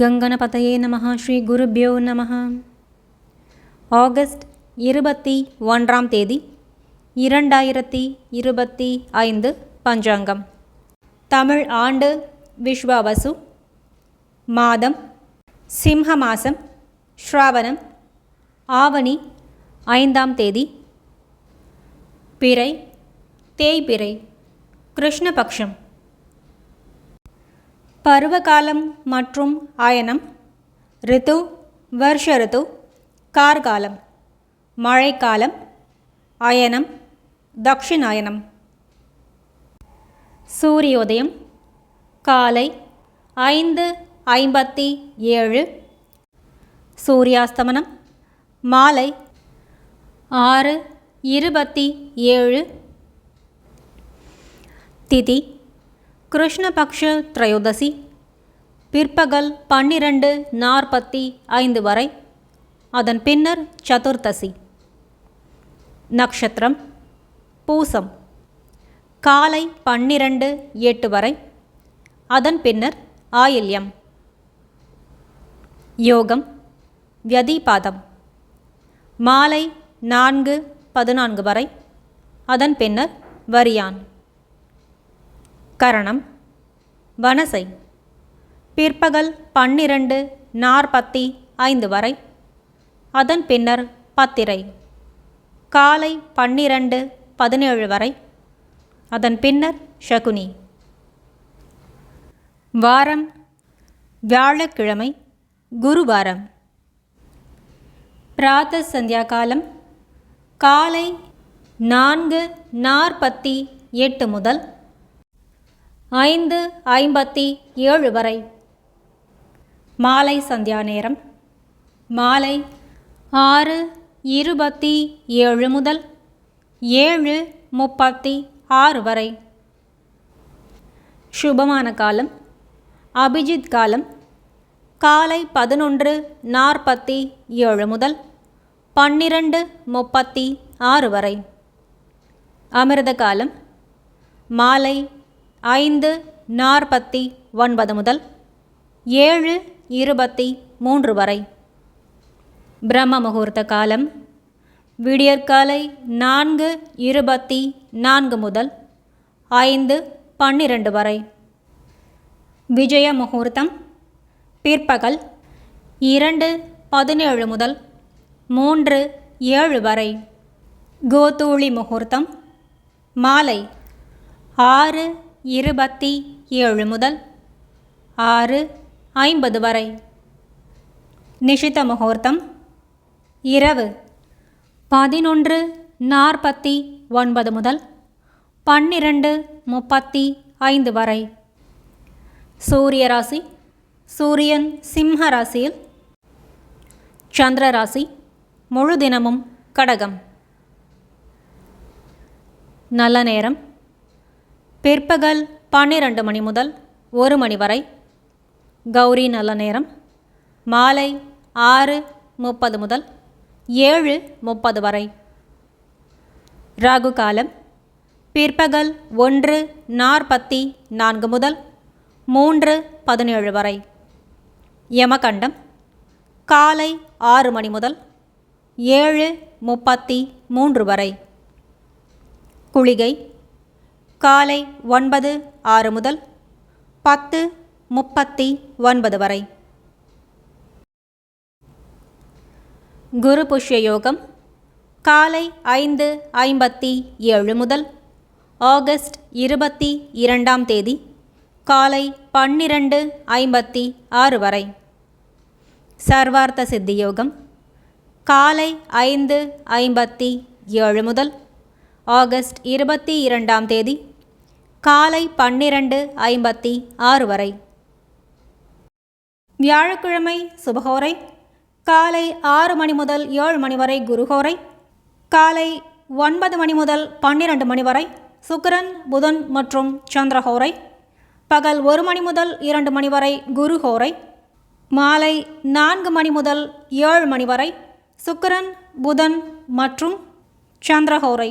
கங்கனபதையே நமः ஸ்ரீ குருபியோ நமः ஆகஸ்ட் இருபத்தி ஒன்றாம் தேதி இரண்டாயிரத்தி இருபத்தி ஐந்து பஞ்சாங்கம். தமிழ் ஆண்டு விஸ்வாவசு மாதம் சிம்ஹ மாசம் ஸ்ராவணம் ஆவணி ஐந்தாம் தேதி. பிறை தேய்பிறை கிருஷ்ணபக்ஷம். பருவகாலம் மற்றும் அயனம் ரித்து வருஷ ரித்து கார்காலம் மழைக்காலம் அயனம் தக்ஷிணாயனம். சூரியோதயம் காலை ஐந்து ஐம்பத்தி ஏழு. சூரியாஸ்தமனம் மாலை ஆறு இருபத்தி ஏழு. திதி கிருஷ்ணபக்ஷ திரையோதசி பிற்பகல் பன்னிரண்டு நாற்பத்தி ஐந்து வரை. அதன் பின்னர் சதுர்த்தசி. நக்ஷத்திரம் பூசம். காலை பன்னிரண்டு எட்டு வரை. அதன் பின்னர் ஆயில்யம். யோகம் வியதிபாதம். மாலை நான்கு பதினான்கு வரை. அதன் பின்னர் வரியான். கரணம். வனசை. பிற்பகல் பன்னிரண்டு நாற்பத்தி ஐந்து வரை. அதன் பின்னர் பத்திரை. காலை பன்னிரண்டு பதினேழு வரை. அதன் பின்னர் ஷகுனி வாரம். வியாழக்கிழமை குருவாரம். பிராத்த சந்தியா காலம் காலை நான்கு நாற்பத்தி எட்டு முதல் ஐந்து ஐம்பத்தி ஏழு வரை. மாலை சந்தியா நேரம். மாலை ஆறு இருபத்தி ஏழு முதல் ஏழு முப்பத்தி ஆறு வரை. சுபமான காலம். அபிஜித் காலம். காலை பதினொன்று நாற்பத்தி ஏழு முதல் பன்னிரண்டு முப்பத்தி ஆறு வரை. அமிர்த காலம். மாலை ஐந்து நாற்பத்தி ஒன்பது முதல் ஏழு இருபத்தி மூன்று வரை. பிரம்ம முகூர்த்த காலம் விடியற்காலை நான்கு இருபத்தி நான்கு முதல் ஐந்து பன்னிரண்டு வரை. விஜய முகூர்த்தம் பிற்பகல் இரண்டு பதினேழு முதல் மூன்று ஏழு வரை. கோதூளி முகூர்த்தம் மாலை ஆறு இருபத்தி ஏழு முதல் ஆறு ஐம்பது வரை. நிஷித முகூர்த்தம் இரவு பதினொன்று நாற்பத்தி ஒன்பது முதல் பன்னிரண்டு முப்பத்தி ஐந்து வரை. சூரிய ராசி சூரியன் சிம்ஹ ராசியில் சந்திர ராசி முழு தினமும் கடகம். நல்ல நேரம் பிற்பகல் பன்னிரண்டு மணி முதல் ஒரு மணி வரை. கௌரி நல்ல நேரம். மாலை ஆறு முப்பது முதல் ஏழு முப்பது வரை. ராகு காலம். பிற்பகல் ஒன்று நாற்பத்தி நான்கு முதல் மூன்று பதினேழு வரை. யமகண்டம். காலை ஆறு மணி முதல் ஏழு முப்பத்தி மூன்று வரை. குளிகை. காலை ஒன்பது ஆறு முதல் பத்து முப்பத்தி ஒன்பது வரை. குரு புஷ்ய யோகம் காலை ஐந்து ஐம்பத்தி ஏழு முதல் ஆகஸ்ட் இருபத்தி இரண்டாம் தேதி காலை பன்னிரண்டு ஐம்பத்தி ஆறு வரை. சர்வார்த்த சித்தி யோகம் காலை ஐந்து ஐம்பத்தி ஏழு முதல் ஆகஸ்ட் இருபத்தி இரண்டாம் தேதி காலை பன்னிரண்டு ஐம்பத்தி ஆறு வரை. வியாழக்கிழமை சுபகோரை காலை ஆறு மணி முதல் ஏழு மணி வரை குருகோரை காலை ஒன்பது மணி முதல் பன்னிரண்டு மணி வரை சுக்கரன் புதன் மற்றும் சந்திரஹோரை பகல் ஒரு மணி முதல் இரண்டு மணி வரை குருஹோரை மாலை நான்கு மணி முதல் ஏழு மணி வரை சுக்கரன் புதன் மற்றும் சந்திரஹோரை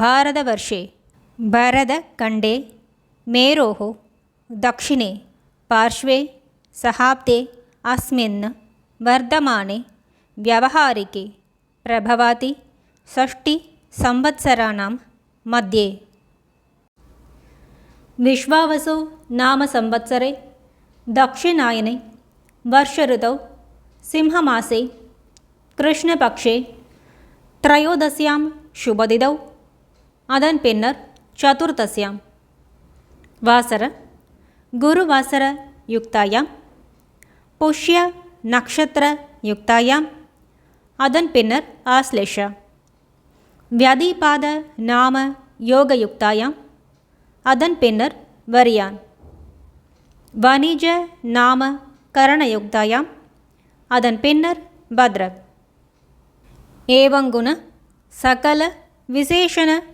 भारतवर्षे भरतखण्डे मेरोः दक्षिणे पार्श्वे सहाब्दे अस्मिन् वर्धमाने व्यवहारिके प्रभवति षष्टिसंवत्सराणां मध्ये विश्वावसु नाम संवत्सरे दक्षिणायने वर्षऋतौ सिंहमासे कृष्णपक्षे त्रयोदश्यां शुभदिदौ அதன் பின்னர் சதுர்தசியாம். வாசர குருவாசர யுக்தாயாம். புஷ்ய நக்ஷத்திர யுக்தாயாம். அதன் பின்னர் ஆஸ்லேஷா. வியதிபாத நாம யோக யுக்தாயாம். அதன் பின்னர் வரியான். வணிஜ நாம கரணயுக்தாயாம் அதன் பின்னர் பத்ரக் ஏவங்குண சகல விசேஷண